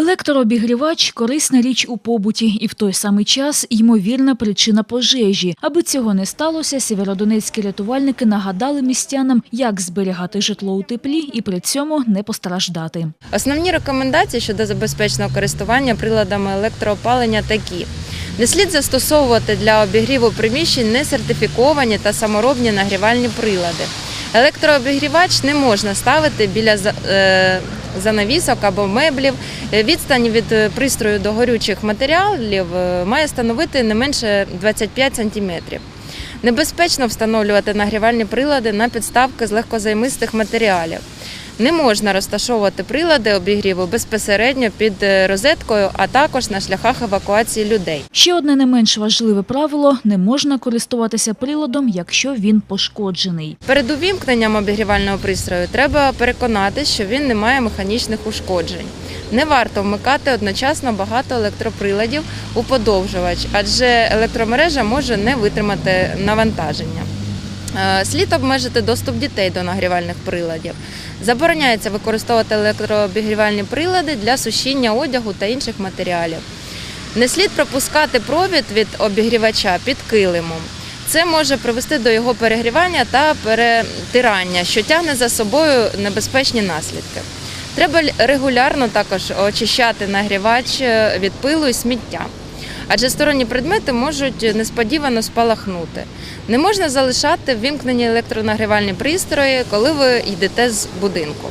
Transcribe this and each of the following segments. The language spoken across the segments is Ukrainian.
Електрообігрівач корисна річ у побуті і в той самий час ймовірна причина пожежі. Аби цього не сталося, сєвєродонецькі рятувальники нагадали містянам, як зберігати житло у теплі і при цьому не постраждати. Основні рекомендації щодо забезпеченого користування приладами електроопалення такі. Не слід застосовувати для обігріву приміщень несертифіковані та саморобні нагрівальні прилади. Електрообігрівач не можна ставити біля е, занавісок або меблів. Е, Відстань від е, пристрою до горючих матеріалів е, має становити не менше 25 см. Небезпечно встановлювати нагрівальні прилади на підставки з легкозаймистих матеріалів. Не можна розташовувати прилади обігріву безпосередньо під е, розеткою, а також на шляхах евакуації людей. Ще одне не менш важливе правило – не можна користуватися приладом, якщо він пошкоджений. Перед увімкненням обігрівального пристрою треба переконатися, що він не має механічних ушкоджень. Не варто вмикати одночасно багато електроприладів у подовжувач, адже електромережа може не витримати навантаження. Е, Слід обмежити доступ дітей до нагрівальних приладів. Забороняється використовувати електрообігрівальні прилади для сушіння одягу та інших матеріалів. Не слід пропускати провід від обігрівача під килимом. Це може привести до його перегрівання та перетирання, що тягне за собою небезпечні наслідки. Треба регулярно також очищати нагрівач е, від пилу і сміття, адже сторонні предмети можуть несподівано спалахнути. Не можна залишати ввімкнені електронагрівальні пристрої, коли ви йдете з будинку.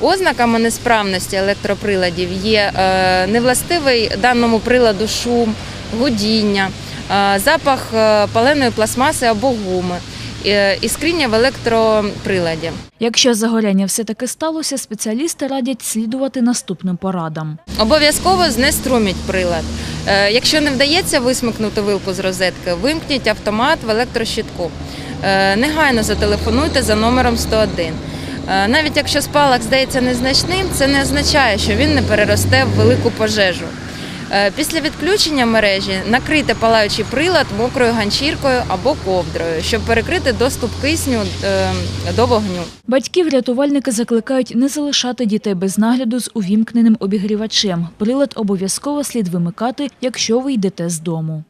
Ознаками несправності електроприладів є е, невластивий даному приладу шум, гудіння, е, запах е, паленої пластмаси або гуми, іскріння в електроприладі. Якщо загоряння все-таки сталося, спеціалісти радять слідувати наступним порадам. Обов'язково знеструміть прилад. Е, Якщо не вдається висмикнути вилку з розетки, вимкніть автомат в електрощитку. Е, Негайно зателефонуйте за номером 101. Е, Навіть якщо спалах здається незначним, це не означає, що він не переросте в велику пожежу. Е, Після відключення мережі накрити палаючий прилад мокрою ганчіркою або ковдрою, щоб перекрити доступ кисню е, до вогню. Батьків рятувальники закликають не залишати дітей без нагляду з увімкненим обігрівачем. Прилад обов'язково слід вимикати, якщо ви йдете з дому.